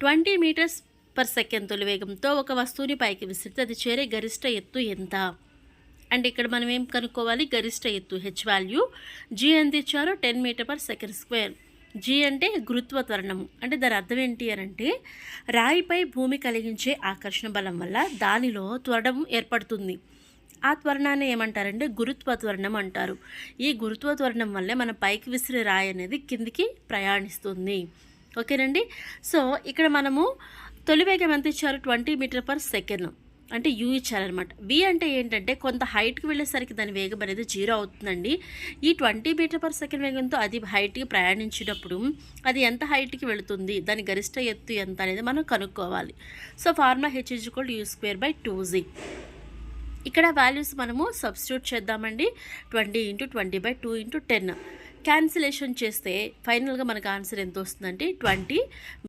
Twenty metres per second తొలి వేగంతో ఒక వస్తువుని పైకి విసిరితే అది చేరే గరిష్ట ఎత్తు ఎంత? అండ్ ఇక్కడ మనం ఏం కనుక్కోవాలి? గరిష్ట ఎత్తు హెచ్ వాల్యూ జీ ఎంత ఇచ్చారో? Ten metre per second square. G అంటే గురుత్వ త్వరణము. అంటే దాని అర్థం ఏంటి అని అంటే రాయిపై భూమి కలిగించే ఆకర్షణ బలం వల్ల దానిలో త్వరణం ఏర్పడుతుంది. ఆ త్వరణాన్ని ఏమంటారంటే గురుత్వ త్వరణం అంటారు. ఈ గురుత్వ త్వరణం వల్లే మన పైకి విసిరే రాయి అనేది కిందికి ప్రయాణిస్తుంది. ఓకేనండి? సో ఇక్కడ మనము తొలి వేగం ఎంత ఇచ్చారు? Twenty metre per second. అంటే యూ ఇచ్చారనమాట వి అంటే ఏంటంటే కొంత హైట్కి వెళ్ళేసరికి దాని వేగం అనేది జీరో అవుతుందండి. ఈ ట్వంటీ మీటర్ పర్ సెకండ్ వేగంతో అది హైట్కి ప్రయాణించినప్పుడు అది ఎంత హైట్కి వెళుతుంది? దాని గరిష్ట ఎత్తు ఎంత అనేది మనం కనుక్కోవాలి. So formula H equal U square by two G. ఇక్కడ వాల్యూస్ మనము సబ్స్టిట్యూట్ చేద్దామండి. Twenty into twenty by two into ten. Cancellation చేస్తే ఫైనల్గా మనకు ఆన్సర్ ఎంత వస్తుందంటే ట్వంటీ.